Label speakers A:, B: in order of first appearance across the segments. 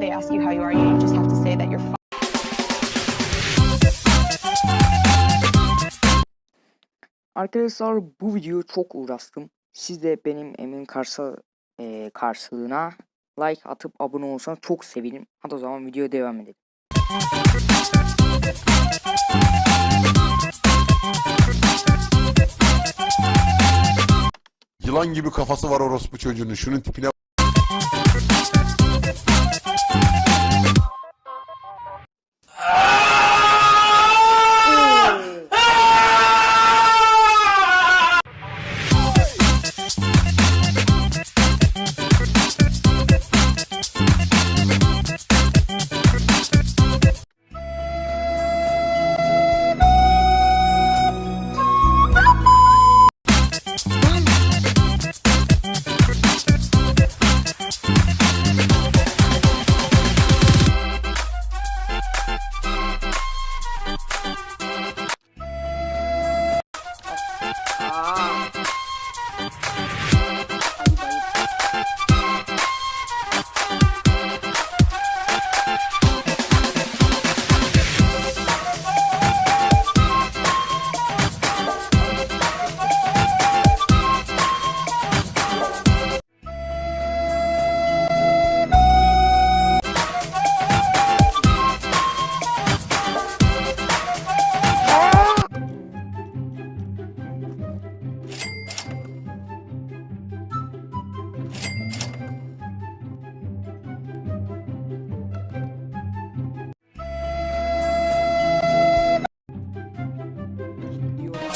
A: They ask you how you are, you just have to say that you're fine.
B: Arkadaşlar bu videoyu çok uğraştım. Siz de benim emin karşı, e, karşılığına like atıp abone olsanız çok sevinirim. Hadi o zaman videoya devam edelim.
C: Yılan gibi kafası var orospu çocuğunun. Şunun tipine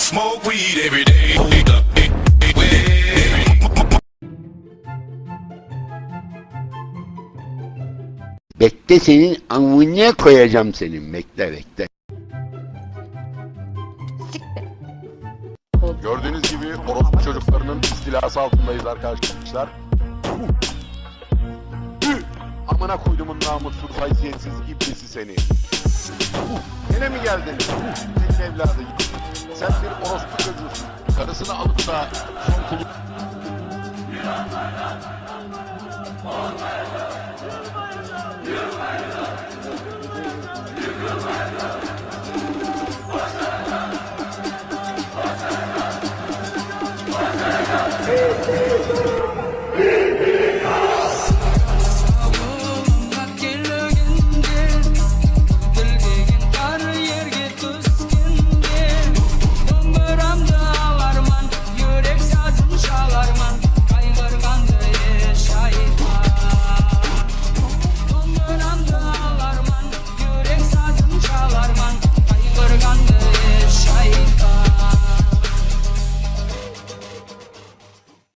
D: Smoke weed every day.
E: Bekle senin amına koyacağım senin. Bekle bekle.
C: gördüğünüz gibi orospu çocuklarının istilası altındayız arkadaşlar. Amına koydumun namussuz haysiyetsiz iblisi seni. Yine mi geldin? Senin evladı. Sen bir orospu çocuğusun. Karısını alıp da son kulu...